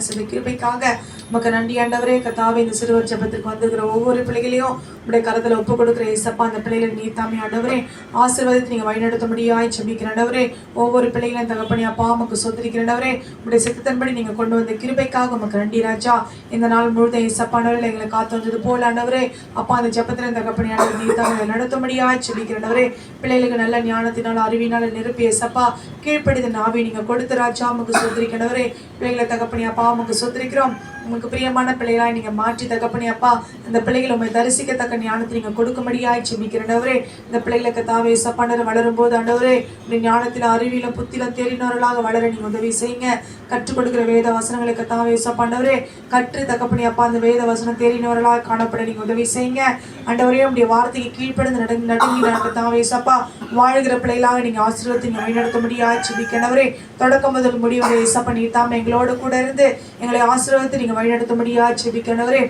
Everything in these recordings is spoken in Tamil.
அரசுடைய கிருபைக்காக உமக்கு நன்றி ஆண்டவரே கத்தாவை இந்த சிறுவர் ஜபத்துக்கு வந்திருக்கிற ஒவ்வொரு பிள்ளைகளையும் உடைய கரத்துல ஒப்பு கொடுக்குற ஏசப்பா அந்த பிள்ளைகளை நீ தாமே ஆண்டவரே ஆசீர்வாதத்தை நீங்க வழிநடத்த முடியாய் செபிக்கிற ஆண்டவரே ஒவ்வொரு பிள்ளைகளையும் தகப்பனி அப்பா உமக்கு உடைய சித்தத்தின்படி நீங்க கொண்டு வந்த கிருபைக்காக உமக்கு நன்றி ராஜா. இந்த நாள் முழுதும் ஏசப்பா எங்களை காத்து வந்தது போல ஆண்டவரே. அப்பா அந்த ஜெபத்தில தகப்பனி ஆண்டவர் நீ தாமே நடத்த முடியாய் செபிக்கிற பிள்ளைகளுக்கு நல்ல ஞானத்தினால் அறிவினால் நிரப்பி ஏசப்பா கீழ்ப்படித நாவை நீங்க கொடுத்த ராஜா உமக்கு சொத்திருக்கிறவரே பிள்ளைகளை தகப்பனியா அப்பா உமக்கு சொத்திருக்கிறோம் உங்களுக்கு பிரியமான பிள்ளைகளாய் நீங்க மாற்றி தகப்பனி அப்பா. இந்த பிள்ளைகளை உண்மை தரிசிக்கத்தக்க ஞானத்தை நீங்க கொடுக்கும்படியாய் செபிக்கிறவரே இந்த பிள்ளைகளுக்கு தாவே சப்பாண்டர் வளரும் போது ஆண்டவரே இந்த ஞானத்தில அறிவிலும் புத்திலும் தெரிந்தவர்களாக வளர நீங்க உதவி செய்யுங்க. கற்றுக் கொடுக்கிற வேத வசனங்களுக்கு தாவே சப்பாண்டவரே. கற்று தகப்பனி அப்பா அந்த வேத வசனம் தெரிந்தவர்களாக காணப்பட நீங்க உதவி செய்யுங்க. ஆண்டவரே உடைய வார்த்தைக்கு கீழ்ப்படிந்து நடந்து நடுங்கி தாவே சப்பா. வாழ்கிற பிள்ளைகளாக நீங்க ஆசீர்வத்தை நீங்க வழிநடத்த முடியாச்சு செபிக்கிறவரே தொடக்கம் முதல் முடிவு ஏசப்பா நீ தாம் எங்களோடு கூட இருந்து எங்களை ஆசீர்வத்தை நீங்க வழிநடத்தும்படியா செபிக்கிறவரே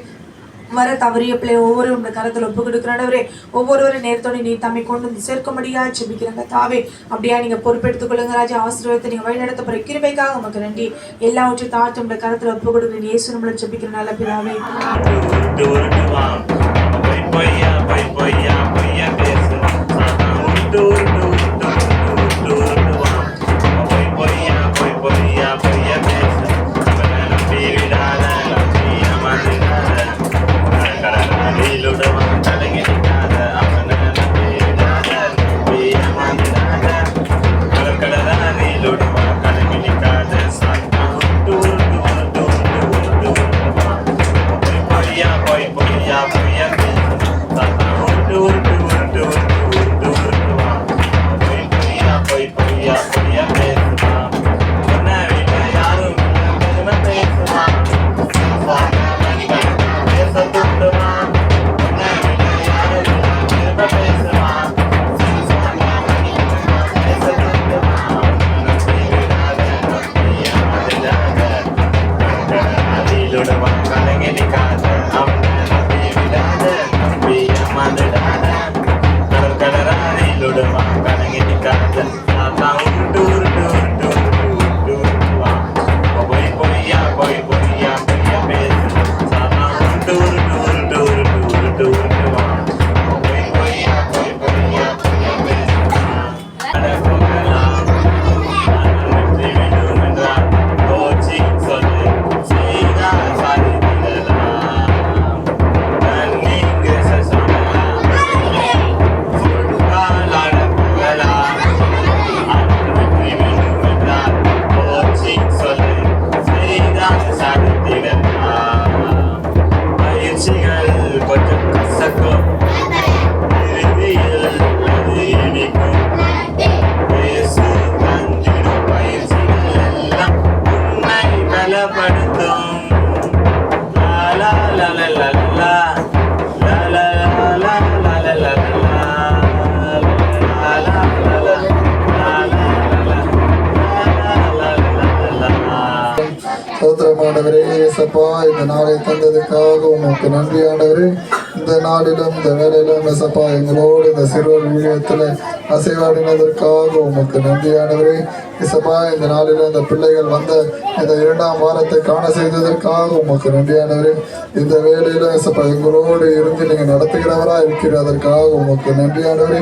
வர தவறிய பிள்ளை ஒவ்வொரு உங்க கரத்தில் ஒப்பு கொடுக்கிறவரே ஒவ்வொருவரும் நேரத்தோடு நீ தம்மை கொண்டு வந்து சேர்க்க முடியாது செபிக்கிறாங்க தாவே அப்படியா நீங்க பொறுப்பெடுத்துக் கொள்ளுங்க ராஜா ஆசீர்வாதத்தை நீங்க வழிநடத்த போற கிருமைக்காக உமக்கு நன்றி. எல்லாவற்றையும் தாழ்த்து உங்க கரத்தில் ஒப்பு கொடுக்குறேன். இயேசு நம்மளை செபிக்கிற நல்ல பிதாவே. தகப்பா எங்களோடு இந்த சிறுவர் விழியத்தில் அசைவாடினதற்காக உமக்கு நன்றியானவரே. இசப்பா இந்த நாளில் இந்த பிள்ளைகள் வந்த இந்த இரண்டாம் வாரத்தை காண செய்ததற்காக உமக்கு நன்றியானவரே. இந்த வேலையில இசப்பா எங்களோடு இருந்து நீங்கள் நடத்துகிறவரா இருக்கிறதற்காக உமக்கு நன்றியானவரே.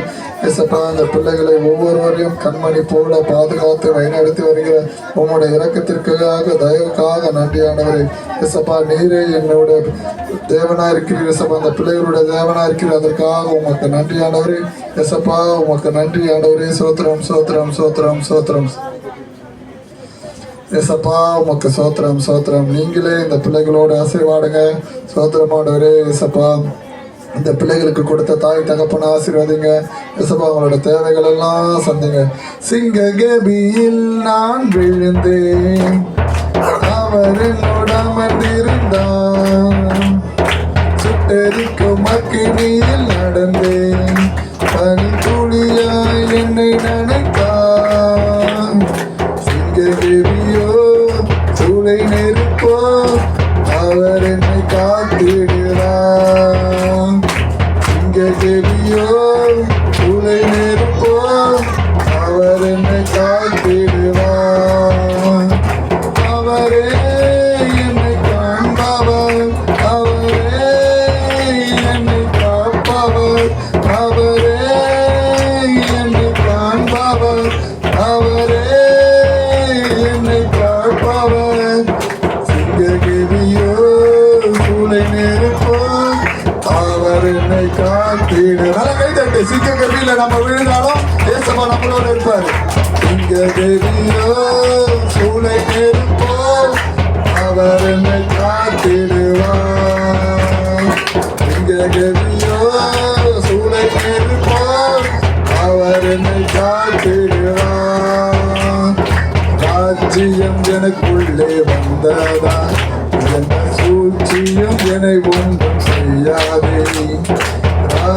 இசப்பா இந்த பிள்ளைகளை ஒவ்வொருவரையும் கண்மணி போல பாதுகாத்து வழிநடத்தி வருகிற உம்முடைய இறக்கத்திற்காக தயவுக்காக நன்றியானவரே. இசப்பா நீரே என்னோட தேவனா இருக்கிறீர். இசப்பா அந்த பிள்ளைகளுடைய தேவனா இருக்கிற அதற்காக உமக்கு நன்றியானவரே. இசப்பா உமக்கு நன்றி ஆண்டவரே சோத்திரம் சோத்திரம் சோத்திரம் சோத்திரம். ஏசப்பா உமக்கு சோத்திரம் சோத்திரம். நீங்களே இந்த பிள்ளைகளோட ஆசீர்வாடுங்க. சோத்திரமானவரே ஆண்டவரே ஏசப்பா இந்த பிள்ளைகளுக்கு கொடுத்த தாய் தகப்பன ஆசீர்வாதிங்க. ஏசப்பா அவங்களோட தேவைகள் எல்லாம் சந்திங்க. சிங்க கபியில் நான் விழுந்தேன். அவர் என்னோட அமர்ந்திருந்தான் சுட்டெரிக்கும் அக்கினியில் நடந்தேன். பனி துளியாய் என்னை நினைத்தான் சிங்கதேவியோ அவரே என்னை காண்பவர். அவரே என்னை காண்பவர். சிங்ககிரியோ சூளை நெருப்போ அவர் என்னை காத்திட. நல்ல கை தட்டு. சிங்ககிரியில நம்ம விழுந்தாலும் தேசமா நம்மளோட இருப்பாரு. சிங்ககிரியா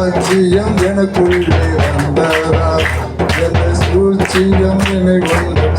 ராஜ்யம் எனக்குள்ளே வந்ததா என்ன சூழ்ச்சியம் என்னை ஒன்றும்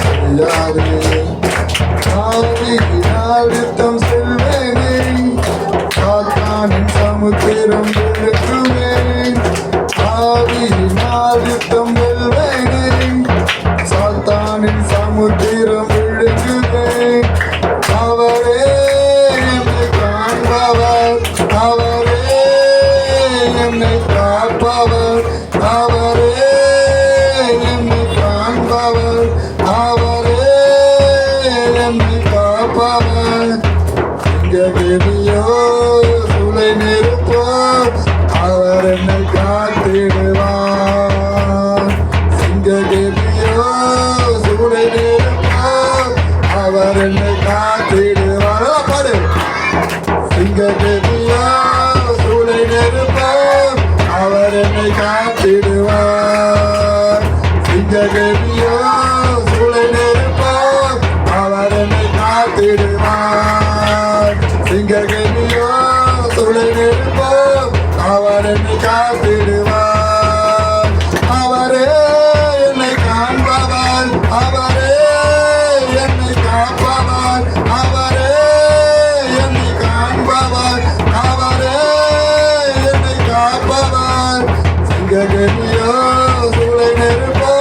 சிங்ககனியோ சுளை நெருப்போ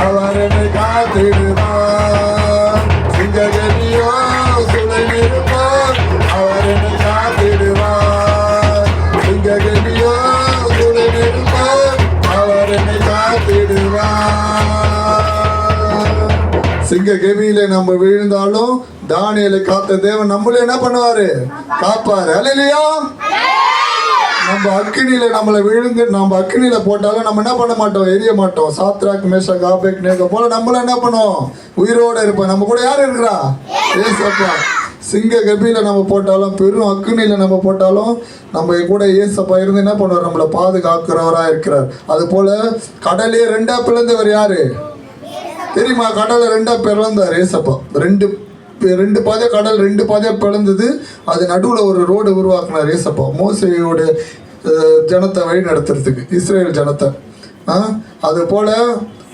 அவர் என்னை காத்திடுவார் சிங்ககனியோ சூளை நெருப்போ அவர் என்னை காத்திடுவார் சிங்ககனியோ சுளை நெருப்போ அவர் என்னை காத்திடுவார் சிங்க கெவியில நம்ம விழுந்தாலும் தானியலை காத்த தேவன் நம்மள என்ன பண்ணுவாரு? காப்பாரு. அல்லையா நம்ம அக்னியில நம்மளை விழுந்து நம்ம அக்னியில போட்டாலும் நம்ம என்ன பண்ண மாட்டோம்? எரிய மாட்டோம். சாத்ராக் மேஷா காபேக் நேக போல நம்மள என்ன பண்ணுவோம்? உயிரோட இருப்போம். நம்ம கூட யார் இருக்கிறா? ஏசப்பா. சிங்க கபியில நம்ம போட்டாலும் பெரும் அக்கினியில நம்ம போட்டாலும் நம்ம கூட ஏசப்பா இருந்து என்ன பண்ணுவார்? நம்மளை பாதுகாக்கிறவரா இருக்கிறார். அது போல கடலே ரெண்டா பிளந்தவர் யாரு? தெரியுமா? கடலை ரெண்டா பிறந்தார் ஏசப்பா. ரெண்டு ரெண்டு பாதையா கடல் ரெண்டு பாதையாக பிளந்தது. அது நடுவில் ஒரு ரோடு உருவாக்குனார் ஏசப்பா. மோசையோட ஜனத்தை வழி நடத்துறதுக்கு இஸ்ரேல் ஜனத்தை. அது போல்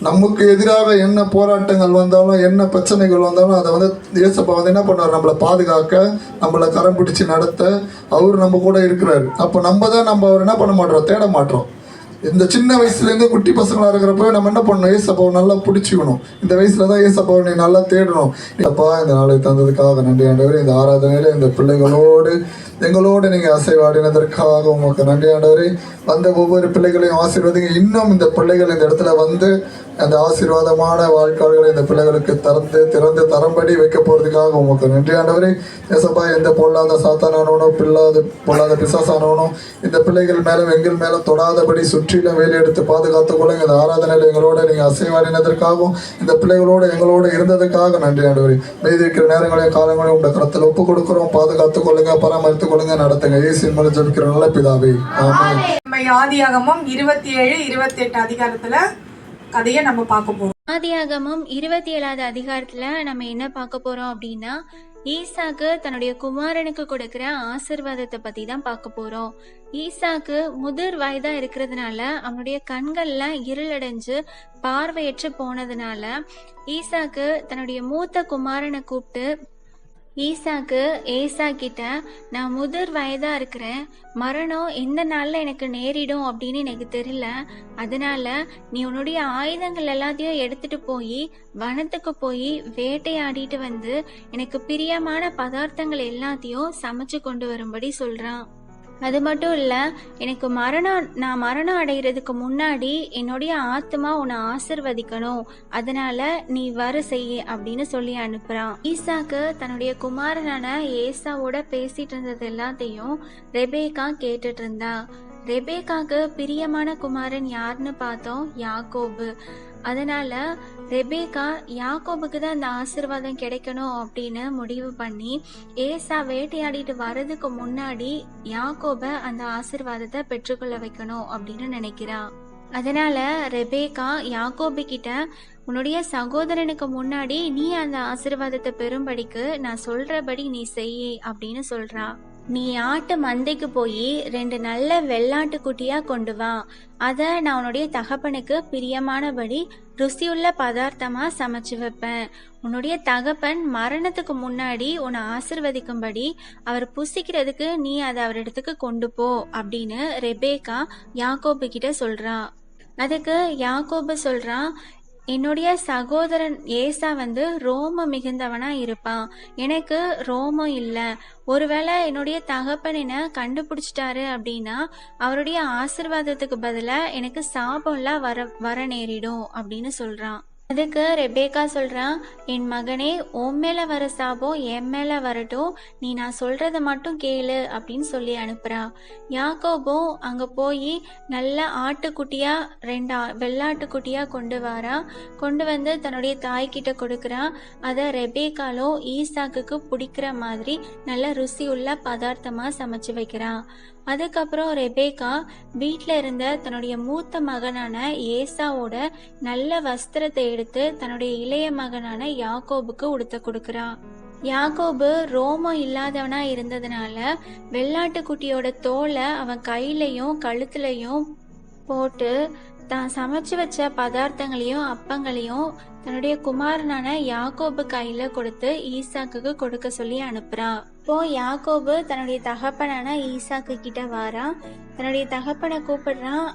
நமக்கு எதிராக என்ன போராட்டங்கள் வந்தாலும் என்ன பிரச்சனைகள் வந்தாலும் அதை வந்து ஏசப்பா வந்து என்ன பண்ணுவார்? நம்மளை பாதுகாக்க நம்மளை கரம் பிடிச்சி நடத்த அவர் நம்ம கூட இருக்கிறாரு. அப்போ நம்ம தான் நம்ம அவர் என்ன பண்ண மாட்டோம்? தேட மாட்டோம். இந்த சின்ன வயசுலேருந்து குட்டி பசங்களாக இருக்கிறப்ப நம்ம என்ன பண்ணணும்? ஏசப்பாவை நல்லா பிடிச்சிக்கணும். இந்த வயசில் தான் ஏசப்பாவை நீ நல்லா தேடணும். அப்பா இந்த நாளை தந்ததுக்காக நன்றி ஆண்டவர். இந்த ஆராதனையில இந்த பிள்ளைகளோடு எங்களோடு நீங்கள் அசைவாடினதற்காக உங்களுக்கு நன்றி ஆண்டவரே. வந்த ஒவ்வொரு பிள்ளைகளையும் ஆசீர்வதிங்க. இன்னும் இந்த பிள்ளைகள் இந்த இடத்துல வந்து அந்த ஆசீர்வாதமான வாழ்க்கைகளை இந்த பிள்ளைகளுக்கு திறந்து திறந்து தரம்படி வைக்க போகிறதுக்காக உங்களுக்கு நன்றி ஆண்டவரே. ஏசப்பா எந்த பொல்லாத சாத்தானவனும் பிள்ளாத பொல்லாத பிசாசானவனும் இந்த பிள்ளைகள் மேலும் எங்கள் மேலும் தொடாதபடி சுற்றிலும் வேலையெடுத்து பாதுகாத்து கொள்ளுங்க. இந்த ஆராதனையில் எங்களோட நீங்கள் அசைவாடினதற்காகவும் இந்த பிள்ளைகளோடு எங்களோட இருந்ததுக்காக நன்றி ஆண்டவரே. மீதி இருக்கிற நேரங்களையும் காலங்களையும் உங்கள் கரத்தில் ஒப்பு கொடுக்குறோம். பாதுகாத்து கொள்ளுங்க பராமரித்துக் கொள்ளுங்க நடத்துங்க. இயேசுவின் மூலம் ஜெபிக்கிற நல்ல பிதாவே. ஆமென். நம்ம ஆதியாகமம் இருபத்தி ஏழு இருபத்தி எட்டு அதிகாரத்துல கதையை நம்ம பார்க்க போறோம். ஆதியாகமம் இருபத்தி ஏழாவது அதிகாரத்துல நம்ம என்ன பார்க்க போறோம் அப்படின்னா ஈசாக்கு தன்னுடைய குமாரனுக்கு கொடுக்கிற ஆசிர்வாதத்தை பத்தி தான் பார்க்க போறோம். ஈசாக்கு முதிர் வயதா இருக்கிறதுனால அவனுடைய கண்கள்ல இருளடைஞ்சு பார்வையற்று போனதுனால ஈசாக்கு தன்னுடைய மூத்த குமாரனை கூப்பிட்டு ஈசாக்கு ஏசா கிட்ட நான் முதிர் வயதா இருக்கிறேன். மரணம் எந்த நாள்ல எனக்கு நேரிடும் அப்படின்னு எனக்கு தெரியல. அதனால நீ உன்னுடைய ஆயுதங்கள் எல்லாத்தையும் எடுத்துட்டு போய் வனத்துக்கு போய் வேட்டையாடிட்டு வந்து எனக்கு பிரியமான பதார்த்தங்கள் எல்லாத்தையும் சமைச்சு கொண்டு வரும்படி சொல்றான். அது மட்டும் இல்லை எனக்கு மரணம் நான் மரணம் அடைகிறதுக்கு முன்னாடி என்னுடைய ஆத்மா உன்னை ஆசிர்வதிக்கணும். அதனால நீ வர செய்ய அப்படின்னு சொல்லி அனுப்புறான். ஈசாக்கு தன்னுடைய குமாரனான ஏசாவோட பேசிட்டு இருந்தது எல்லாத்தையும் ரெபேக்கா கேட்டுட்டு இருந்தா. ரெபேக்காக்கு பிரியமான குமாரன் யாருன்னு பார்த்தோம்? யாக்கோபு. அதனால ரெபேகா யாக்கோபுக்கு தான் அந்த ஆசிர்வாதம் கிடைக்கணும் அப்படின்னு முடிவு பண்ணி ஏசா வேட்டையாடிட்டு வர்றதுக்கு முன்னாடி யாக்கோப அந்த ஆசிர்வாதத்தை பெற்றுக்கொள்ள வைக்கணும் அப்படின்னு நினைக்கிறா. அதனால ரெபேகா யாக்கோபி கிட்ட உன்னுடைய சகோதரனுக்கு முன்னாடி நீ அந்த ஆசிர்வாதத்தை பெறும்படிக்கு நான் சொல்றபடி நீ செய் அப்படின்னு சொல்றா. நீ ஆட்டு மந்தைக்கு போய் ரெண்டு நல்ல வெள்ளாட்டு குட்டியா கொண்டு வா. அத நான் உன்னுடைய தகப்பனுக்கு பிரியமானபடி ருசியுள்ள பதார்த்தமா சமைச்சு வைப்பேன். உன்னுடைய தகப்பன் மரணத்துக்கு முன்னாடி உன்னை ஆசிர்வதிக்கும்படி அவர் புசிக்கிறதுக்கு நீ அதை அவரிடத்துக்கு கொண்டு போ அப்படின்னு ரெபேக்கா யாக்கோபு கிட்ட சொல்றா. அதுக்கு யாக்கோபு சொல்றான் என்னுடைய சகோதரன் ஏசா வந்து ரோமம் மிகுந்தவனா இருப்பான். எனக்கு ரோமம் இல்லை. ஒருவேளை என்னுடைய தகப்பன் என்ன கண்டுபிடிச்சிட்டாரு அப்படின்னா அவருடைய ஆசிர்வாதத்துக்கு பதிலாக எனக்கு சாபம்லாம் வர வர நேரிடும் அப்படின்னு சொல்றான். அதுக்கு ரெபேக்கா சொல்றான் என் மகனே உன் மேல வர சாபம் என் மேல வரட்டும். நீ நான் சொல்றத மட்டும் கேளு அப்படின்னு சொல்லி அனுப்புறா. யாக்கோபும் அங்க போய் நல்ல ஆட்டுக்குட்டியா ரெண்டு வெள்ளாட்டுக்குட்டியாக வெள்ளாட்டுக்குட்டியா கொண்டு வரா. கொண்டு வந்து தன்னுடைய தாய்கிட்ட கொடுக்குறான் அதை ரெபேக்காலும் ஈசாக்குக்கு பிடிக்கிற மாதிரி நல்ல ருசியுள்ள பதார்த்தமா சமைச்சு வைக்கிறான் அதுக்கப்புறம் ரெபேக்கா வீட்டில் இருந்த தன்னுடைய மூத்த மகனான ஏசாவோட நல்ல வஸ்திரத்தை எடுத்து தன்னுடைய இளைய மகனான யாக்கோபுக்கு உடுத்த கொடுக்குறா. யாக்கோபு ரோமம் இல்லாதவனா இருந்ததுனால வெள்ளாட்டுக்குட்டியோட தோலை அவன் கையிலையும் கழுத்துலையும் போட்டு தான் சமைச்சு வச்ச பதார்த்தங்களையும் அப்பங்களையும் தன்னுடைய குமாரனான யாக்கோபு கையில கொடுத்து ஈசாக்குக்கு கொடுக்க சொல்லி அனுப்புறான் இப்போ யாக்கோபு தன்னுடைய தகப்பனான ஈசாக்கு கிட்ட வாரான் தன்னுடைய தகப்பனை கூப்பிடுறான்.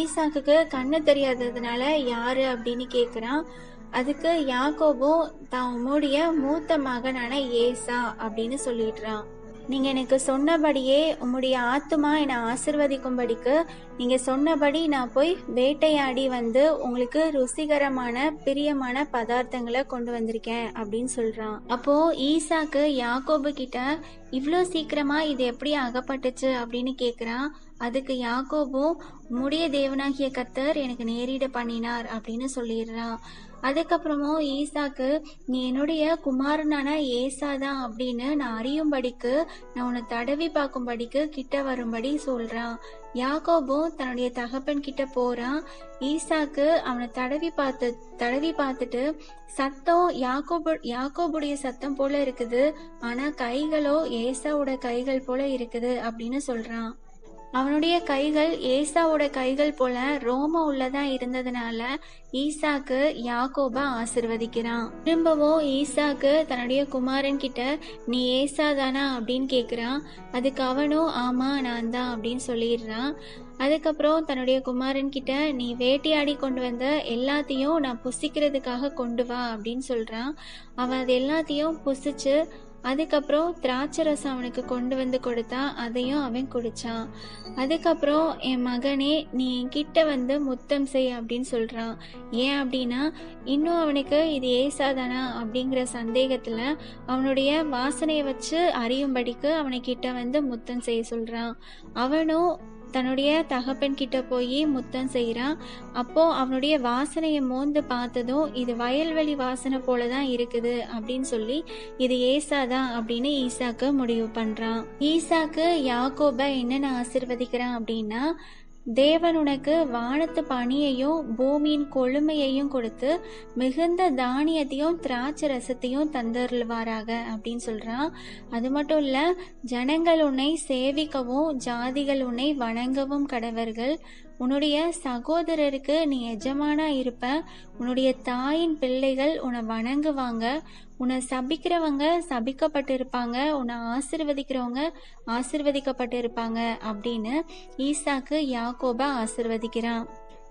ஈசாக்குக்கு கண்ணு தெரியாததுனால யாரு அப்படின்னு கேட்குறான் அதுக்கு யாக்கோபும் தான் உம்முடைய மூத்த மகனான ஏசா அப்படின்னு சொல்லிடுறான். நீங்க எனக்கு சொன்னபடியே உம்முடைய ஆத்துமா என்னை ஆசிர்வதிக்கும்படிக்கு நீங்க சொன்னபடி நான் போய் வேட்டையாடி வந்து உங்களுக்கு ருசிகரமான பிரியமான பதார்த்தங்களை கொண்டு வந்திருக்கேன் அப்படின்னு சொல்றான். அப்போ ஈசாக்கு யாக்கோபு கிட்ட இவ்வளோ சீக்கிரமா இது எப்படி அகப்பட்டுச்சு அப்படின்னு கேக்குறான். அதுக்கு யாக்கோபும் உம்முடைய தேவனாகிய கத்தர் எனக்கு நேரிட பண்ணினார் அப்படின்னு சொல்லிடுறான். அதுக்கப்புறமும் ஈசாக்கு நீ என்னுடைய குமாரனான ஏசாதான் அப்படின்னு நான் அறியும்படிக்கு நான் உன்னை தடவி பார்க்கும்படிக்கு கிட்ட வரும்படி சொல்றான். யாக்கோபும் தன்னுடைய தகப்பன் கிட்ட போறான். ஈசாக்கு அவனை தடவி பார்த்து தடவி பார்த்துட்டு சத்தம் யாக்கோபு யாக்கோபுடைய சத்தம் போல இருக்குது. ஆனா கைகளோ ஏசாவோட கைகள் போல இருக்குது அப்படின்னு சொல்றான். அவனுடைய கைகள் ஏசாவோட கைகள் போல ரோம உள்ளதா இருந்ததுனால ஈசாக்கு யாக்கோப ஆசிர்வதிக்கிறான். திரும்பவும் ஈசாக்கு தன்னுடைய குமாரன் கிட்ட நீ ஏசா தானா? அப்படின்னு கேக்குறான். அதுக்கு அவனும் ஆமா நான் தான் அப்படின்னு சொல்லிடுறான். அதுக்கப்புறம் தன்னுடைய குமாரன் கிட்ட நீ வேட்டையாடி கொண்டு வந்த எல்லாத்தையும் நான் புசிக்கிறதுக்காக கொண்டு வா அப்படின்னு சொல்றான். அவன் அது எல்லாத்தையும் புசிச்சு அதுக்கப்புறம் திராட்சை ரசம் அவனுக்கு கொண்டு வந்து கொடுத்தா அதையும் அவன் குடிச்சான். அதுக்கப்புறம் என் மகனே நீ என்கிட்ட வந்து முத்தம் செய் அப்படின்னு சொல்றான். ஏன் அப்படின்னா இன்னும் அவனுக்கு இது ஏசாதானா அப்படிங்கிற சந்தேகத்துல அவனுடைய வாசனையை வச்சு அறியும்படிக்கு அவனைக்கிட்ட வந்து முத்தம் செய்ய சொல்றான். அவனும் தன்னுடைய தகப்பன் கிட்ட போய் முத்தம் செய்கிறான் அப்போ அவனுடைய வாசனையை மோந்து பார்த்ததும் இது வயல்வெளி வாசனை போல தான் இருக்குது அப்படின்னு சொல்லி இது ஏசாதான் அப்படின்னு ஈசாக்கு முடிவு பண்றான். ஈசாக்கு யாக்கோப என்னென்ன ஆசிர்வதிக்கிறான் அப்படின்னா தேவன் உனக்கு வானத்து பனியையும் பூமியின் கொழுமையையும் கொடுத்து மிகுந்த தானியத்தையும் திராட்சை ரசத்தையும் தந்தருள்வாராக அப்படின்னு சொல்றான். அது மட்டும் இல்ல ஜனங்கள் உன்னை சேவிக்கவும் ஜாதிகள் உன்னை வணங்கவும் கடவர்கள். உன்னுடைய சகோதரருக்கு நீ எஜமானா இருப்ப. உன்னுடைய தாயின் பிள்ளைகள் உன்னை வணங்குவாங்க. உன்னை சபிக்கிறவங்க சபிக்கப்பட்டிருப்பாங்க. உன்னை ஆசிர்வதிக்கிறவங்க ஆசிர்வதிக்கப்பட்டிருப்பாங்க அப்படின்னு ஈசாக்கு யாக்கோப ஆசிர்வதிக்கிறான்.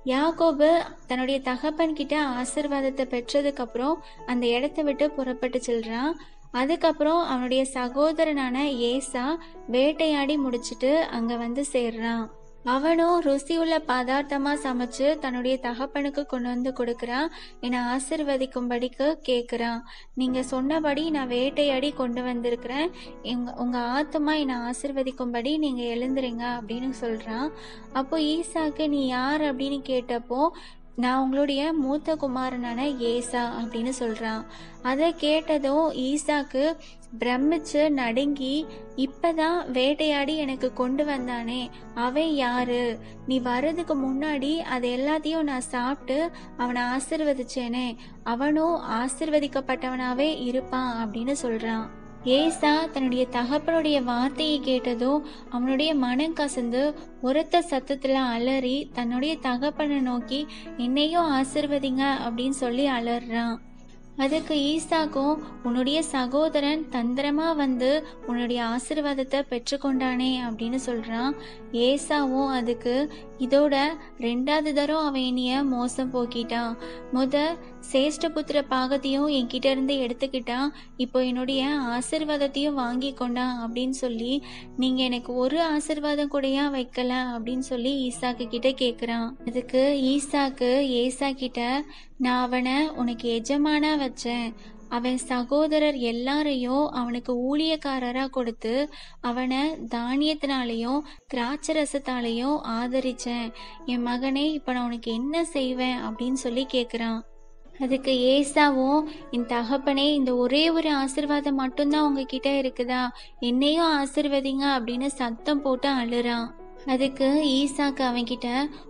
யாகோபு தன்னுடைய தகப்பன் கிட்ட ஆசிர்வாதத்தை பெற்றதுக்கு அப்புறம் அந்த இடத்த விட்டு புறப்பட்டு செல்றான். அதுக்கப்புறம் அவனுடைய சகோதரனான ஏசா வேட்டையாடி முடிச்சிட்டு அங்க வந்து சேர்றான். அவனும் ருசியுள்ள பதார்த்தமா சமைச்சு தன்னுடைய தகப்பனுக்கு கொண்டு வந்து கொடுக்கறான். என்னை ஆசிர்வதிக்கும்படிக்கு கேட்குறான் நீங்க சொன்னபடி நான் வேட்டையாடி கொண்டு வந்திருக்கிறேன். எங்க உங்க ஆத்துமா என்னை ஆசிர்வதிக்கும்படி நீங்க எழுந்துருங்க அப்படின்னு சொல்றான். அப்போ ஈசாக்கு நீ யார்? அப்படின்னு கேட்டப்போ நான் உங்களுடைய மூத்த குமாரனான ஏசா அப்படின்னு சொல்றான். அதை கேட்டதும் ஈசாக்கு பிரமிச்சு நடுங்கி இப்பதான் வேட்டையாடி எனக்கு கொண்டு வந்தானே. அவன் யாரு? நீ வர்றதுக்கு முன்னாடி அது எல்லாத்தையும் நான் சாப்பிட்டு அவனை ஆசிர்வதிச்சேனே. அவனும் ஆசிர்வதிக்கப்பட்டவனாவே இருப்பான் அப்படின்னு சொல்றான். ஏசா தன்னுடைய தகப்பனுடைய வார்த்தையை கேட்டதும் அவனுடைய மனம் கசந்து உரத்த சத்தத்துல அலறி தன்னுடைய தகப்பனை நோக்கி என்னையும் ஆசிர்வதிங்க அப்படின்னு சொல்லி அலறான். அதுக்கு ஈசாக்கும் உன்னுடைய சகோதரன் தந்திரமா வந்து உன்னுடைய ஆசிர்வாதத்தை பெற்றுக்கொண்டானே அப்படின்னு சொல்றான். ஏசாவும் அதுக்கு இதோட ரெண்டாவது தரம் அவன் என்னைய மோசம் போக்கிட்டான். முத சேஷ்டபுத்திர பாகத்தையும் என்கிட்ட இருந்து எடுத்துக்கிட்டான் இப்போ என்னுடைய ஆசிர்வாதத்தையும் வாங்கி கொண்டா அப்படின்னு சொல்லி நீங்க எனக்கு ஒரு ஆசிர்வாதம் கூடயா வைக்கல அப்படின்னு சொல்லி ஈசாக்கு கிட்ட கேக்குறான். அதுக்கு ஈசாக்கு ஏசா கிட்ட நான் அவனை உனக்கு எஜமானா வச்சேன். அவன் சகோதரர் எல்லாரையும் அவனுக்கு ஊழியக்காரரா கொடுத்து அவனை தானியத்தினாலையும் திராட்சை ரசத்தாலையும் ஆதரிச்சேன். என் மகனே இப்ப நான் உனக்கு என்ன செய்வேன்? அப்படின்னு சொல்லி கேக்குறான். அதுக்கு ஏசாவும் என் தகப்பனே இந்த ஒரே ஒரு ஆசிர்வாதம் மட்டும்தான் உங்ககிட்ட இருக்குதா? என்னையும் ஆசிர்வதிங்க அப்படின்னு சத்தம் போட்டு அழுறான். அதுக்கு ஈசாக்கு அவன்கிட்ட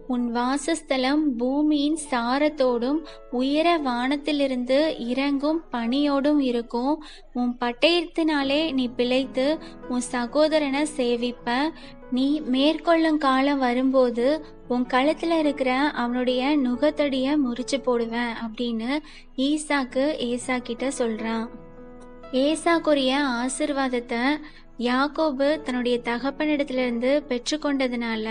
உன் வாசஸ்தலம் பூமியின் சாரத்தோடும் உயர வானத்திலிருந்து இறங்கும் பனியோடும் இருக்கும். உன் பட்டயத்தினாலே நீ பிழைத்து உன் சகோதரனை சேவிப்ப. நீ மேற்கொள்ளும் காலம் வரும்போது உன் கழுத்துல இருக்கிற அவனுடைய நுகத்தடிய முறிச்சு போடுவேன் அப்படின்னு ஈசாக்கு ஏசா கிட்ட சொல்றான். ஏசாக்குரிய ஆசிர்வாதத்தை யாக்கோபு தன்னுடைய தகப்பனிடத்திலிருந்து பெற்றுக்கொண்டதுனால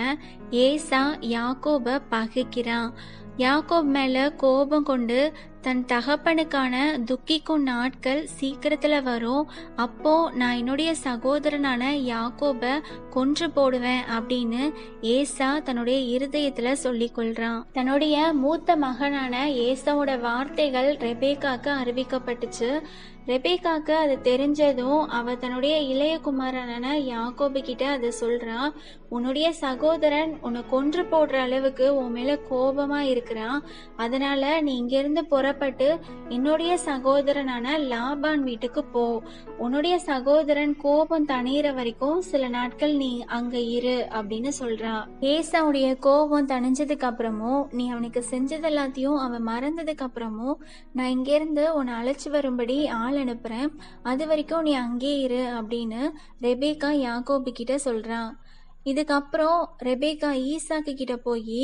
ஏசா யாக்கோப பகைக்கிறான். யாக்கோப் மேல கோபம் கொண்டு தன் தகப்பனுக்கான துக்கிக்கும் நாட்கள் சீக்கிரத்துல வரும். அப்போ நான் என்னுடைய சகோதரனான யாக்கோப கொன்று போடுவேன் அப்படின்னு ஏசா தன்னுடைய இருதயத்துல சொல்லிக் கொள்றான். தன்னுடைய மூத்த மகனான ஏசாவோட வார்த்தைகள் ரெபேக்காக்கு அறிவிக்கப்பட்டுச்சு. ரெபேக்காக்கு அது தெரிஞ்சதும் அவ தன்னுடைய இளைய குமாரனான யாக்கோபு கிட்ட அதை சொல்றான் உன்னுடைய சகோதரன் உன்னை கொன்று போடுற அளவுக்கு உன் மேல கோபமா இருக்கிறான். அதனால நீ இங்கிருந்து புறப்பட்டு என்னுடைய சகோதரனான லாபான் வீட்டுக்கு போ. உன்னுடைய சகோதரன் கோபம் தணிகிற வரைக்கும் சில நாட்கள் நீ அங்க இரு அப்படின்னு சொல்றான் ஏசாவுடைய கோபம் தணிஞ்சதுக்கு அப்புறமும் நீ அவனுக்கு செஞ்சது எல்லாத்தையும் அவன் மறந்ததுக்கு அப்புறமும் நான் இங்கிருந்து உன்னை அழைச்சி வரும்படி ஆள் அனுப்புறேன். அது வரைக்கும் நீ அங்கே இரு அப்படின்னு ரெபேக்கா யாக்கோபு கிட்ட சொல்றான் இதுக்கப்புறம் ரெபேக்கா ஈசாக்கு கிட்ட போய்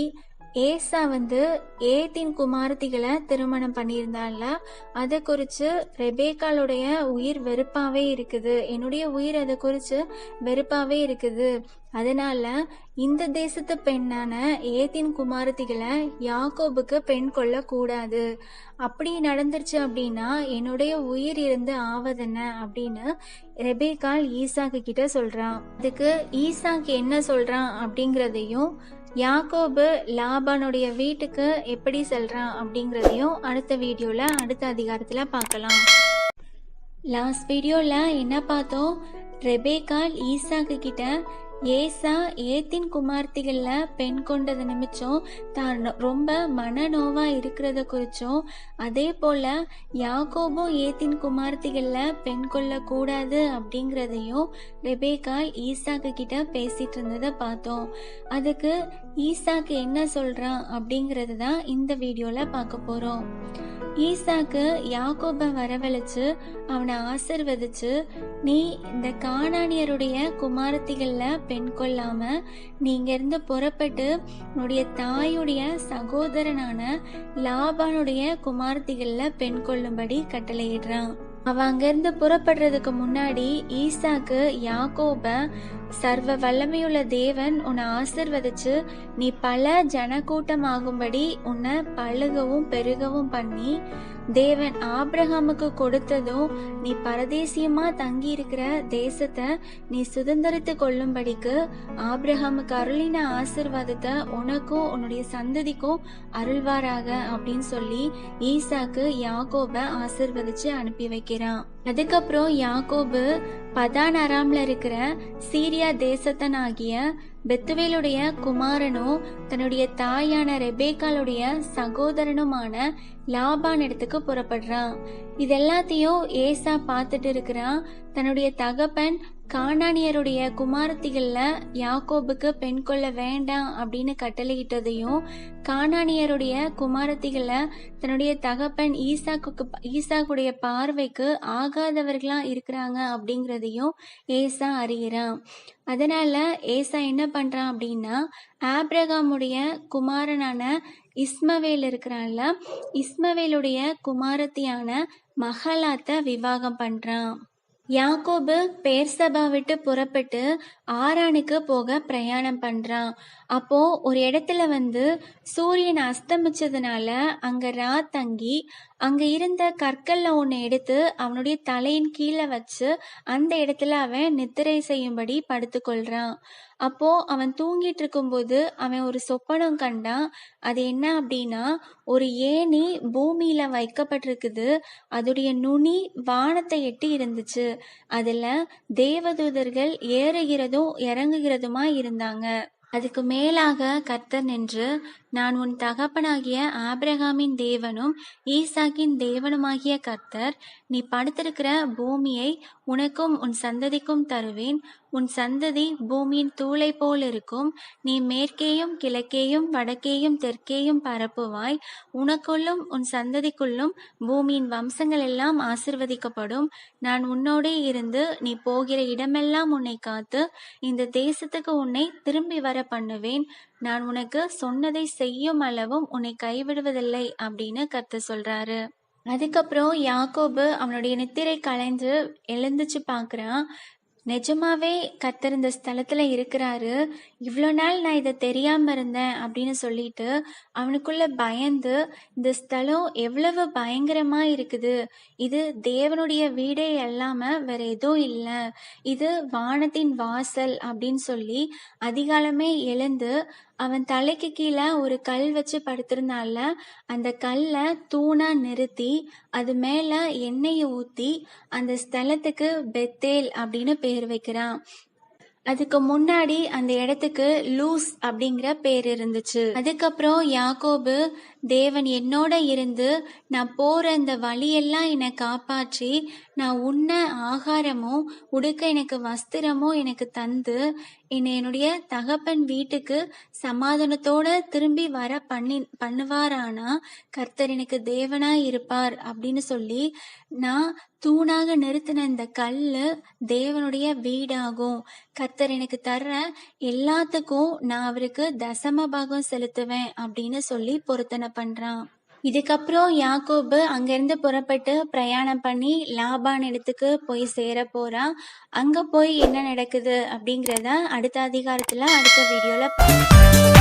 ஏசா வந்து ஏத்தின் குமாரத்திகளை திருமணம் பண்ணியிருந்தால அதை குறித்து ரெபேக்காலுடைய உயிர் வெறுப்பாகவே இருக்குது. என்னுடைய உயிர் அதை குறித்து வெறுப்பாகவே இருக்குது. அதனால இந்த தேசத்து பெண்ணான ஏத்தின் குமாரத்திகளை யாக்கோபுக்கு பெண் கொள்ளக்கூடாது. அப்படி நடந்துருச்சு அப்படின்னா என்னுடைய உயிர் இருந்து ஆவதென்ன அப்படின்னு ரெபேக்கால் ஈசாக்கு கிட்ட சொல்றான் அதுக்கு ஈசாக்கு என்ன சொல்றான் அப்படிங்கிறதையும் யாக்கோபு லாபானுடைய வீட்டுக்கு எப்படி செல்றான் அப்படிங்கிறதையும் அடுத்த வீடியோல அடுத்த அதிகாரத்துல பார்க்கலாம். லாஸ்ட் வீடியோல என்ன பார்த்தோம்? ரெபேக்கால் ஈசாக்கு கிட்ட ஏசா ஏத்தின் குமார்த்திகள்ல பெண் கொண்டது நிமிச்சம் தான் ரொம்ப மனநோவா இருக்கிறத குறிச்சும் அதே போல யாக்கோபும் ஏத்தின் குமார்த்திகள்ல பெண் கொள்ள கூடாது அப்படிங்கிறதையும் ரெபேகா ஈசாக்கு கிட்ட பேசிட்டு இருந்ததை பார்த்தோம். அதுக்கு ஈசாக்கு என்ன சொல்றான் அப்படிங்கிறது தான் இந்த வீடியோல பார்க்க போறோம். ஈசாக்கு யாக்கோபை வரவழைச்சு அவனை ஆசிர்வதிச்சு நீ இந்த காணானியருடைய குமாரத்திகள்ல பெண் கொள்ளாம நீங்க இருந்து புறப்பட்டு உன்னுடைய தாயுடைய சகோதரனான லாபானுடைய குமாரத்திகள்ல பெண் கொள்ளும்படி கட்டளையிடுறான். அவன் அங்கிருந்து புறப்படுறதுக்கு முன்னாடி ஈசாக்கு யாக்கோப சர்வ வல்லமையுள்ள தேவன் உன்னை ஆசிர்வதிச்சு நீ பல ஜனக்கூட்டமாகும்படி உன்னை பழுகவும் பெருகவும் பண்ணி தேவன் ஆபிரகாமுக்கு கொடுத்ததும் நீ பரதேசியமா தங்கி இருக்கிற தேசத்தை நீ சுதந்திரித்து கொள்ளும்படிக்கு ஆபிரகாமுக்கு அருளின ஆசிர்வாதத்தை உனக்கும் உன்னுடைய சந்ததிக்கும் அருள்வாராக அப்படின்னு சொல்லி ஈசாக்கு யாகோப ஆசிர்வதிச்சு அனுப்பி வைக்கிறான். அதுக்கப்புறம் யாக்கோபு பதான் அராம்ல இருக்கிற சீரியா தேசத்தனாகிய பெத்துவேலுடைய குமாரனும் தன்னுடைய தாயான ரெபேக்காலுடைய சகோதரனுமான லாபான் இடத்துக்கு புறப்படுறான். இது எல்லாத்தையும் ஏசா பார்த்துட்டு இருக்கிறான். தன்னுடைய தகப்பன் கானானியருடைய குமாரத்திகள்ல யாக்கோபுக்கு பெண் கொள்ள வேண்டாம் அப்படின்னு கட்டளையிட்டதையும் கானானியருடைய குமாரத்திகள தன்னுடைய தகப்பன் ஈசாக்கு ஈசாக்குடைய பார்வைக்கு ஆகாதவர்களா இருக்கிறாங்க அப்படிங்கிறதையும் ஏசா அறிகிறான். அதனால ஏசா என்ன பண்றான் அப்படின்னா ஆப்ரகாமுடைய குமாரனான இஸ்மவேல் இருக்கிறான்ல இஸ்மவேலுடைய குமாரத்தியான மகளாத்த விவாகம் பண்றான். யாக்கோபு பேர்சபா விட்டு புறப்பட்டு ஆரானுக்கு போக பிரயாணம் பண்றான். அப்போ ஒரு இடத்துல வந்து சூரியன் அஸ்தமிச்சதுனால அங்க ரா தங்கி அங்க இருந்த கற்களில் ஒன்று எடுத்து அவனுடைய தலையின் கீழே வச்சு அந்த இடத்துல அவன் நித்திரை செய்யும்படி படுத்துக்கொள்றான் அப்போ அவன் தூங்கிட்டு இருக்கும்போது அவன் ஒரு சொப்பனம் கண்டான். அது என்ன அப்படின்னா ஒரு ஏணி பூமியில வைக்கப்பட்டிருக்குது. அதோடைய நுனி வானத்தை எட்டி இருந்துச்சு. அதுல தேவதூதர்கள் ஏறுகிறதும் இறங்குகிறதுமா இருந்தாங்க. அதுக்கு மேலாக கர்த்தர் நின்று நான் உன் தகப்பனாகிய ஆபிரகாமின் தேவனும் ஈசாக்கின் தேவனுமாகிய கர்த்தர் நீ படுத்திருக்கிற பூமியை உனக்கும் உன் சந்ததிக்கும் தருவேன். உன் சந்ததி பூமியின் தூளை போல் இருக்கும் நீ மேற்கேயும் கிழக்கேயும் வடக்கேயும் தெற்கேயும் பரப்புவாய். உனக்குள்ளும் உன் சந்ததிக்குள்ளும் பூமியின் வம்சங்கள் எல்லாம் ஆசிர்வதிக்கப்படும். நான் உன்னோடே இருந்து நீ போகிற இடமெல்லாம் உன்னை காத்து இந்த தேசத்துக்கு உன்னை திரும்பி வர பண்ணுவேன் நான் உனக்கு சொன்னதை செய்யும் அளவும் உன்னை கைவிடுவதில்லை அப்படின்னு கத்த சொல்றாரு. அதுக்கப்புறம் யாக்கோபு அவனுடைய நித்திரை கலைஞ்சு எழுந்துச்சு பார்க்குறான். நிஜமாவே கத்தர் இந்த ஸ்தலத்துல இருக்கிறாரு. இவ்வளோ நாள் நான் இதை தெரியாம இருந்தேன் அப்படின்னு சொல்லிட்டு அவனுக்குள்ள பயந்து இந்த ஸ்தலம் எவ்வளவு பயங்கரமா இருக்குது. இது தேவனுடைய வீடே அல்லாம வேற எதுவும் இல்லை. இது வானத்தின் வாசல் அப்படின்னு சொல்லி அதிகாலமே எழுந்து அவன் தலைக்கு கீழே ஒரு கல் வச்சு படுத்திருந்தால அந்த கல்லை தூணா நிறுத்தி அது மேல எண்ணெயை ஊத்தி அந்த ஸ்தலத்துக்கு பெத்தேல் அப்படின்னு பேர் வைக்கிறான். அதுக்கு முன்னாடி அந்த இடத்துக்கு லூஸ் அப்படிங்கிற பேர் இருந்துச்சு. அதுக்கப்புறம் யாக்கோபு தேவன் என்னோட இருந்து நான் போற இந்த வழியெல்லாம் என்னை காப்பாற்றி நான் உண்ண ஆகாரமும் உடுக்க எனக்கு வஸ்திரமும் எனக்கு தந்து என்னை என்னுடைய தகப்பன் வீட்டுக்கு சமாதானத்தோட திரும்பி வர பண்ணி பண்ணுவாரானா? கர்த்தர் எனக்கு தேவனா இருப்பார் அப்படின்னு சொல்லி நான் தூணாக நிறுத்தின இந்த கல்லு தேவனுடைய வீடாகும். கர்த்தர் எனக்கு தர்ற எல்லாத்துக்கும் நான் அவருக்கு தசம பாகம் செலுத்துவேன் அப்படின்னு சொல்லி பொருத்தனை பண்றான். இதுக்கப்புறம் யாக்கோபு அங்கிருந்து புறப்பட்டு பிரயாணம் பண்ணி லாபான் இடத்துக்கு போய் சேர போறான். அங்க போய் என்ன நடக்குது அப்படிங்கிறத அடுத்த அதிகாரத்துல அடுத்த வீடியோல பார்க்கலாம்.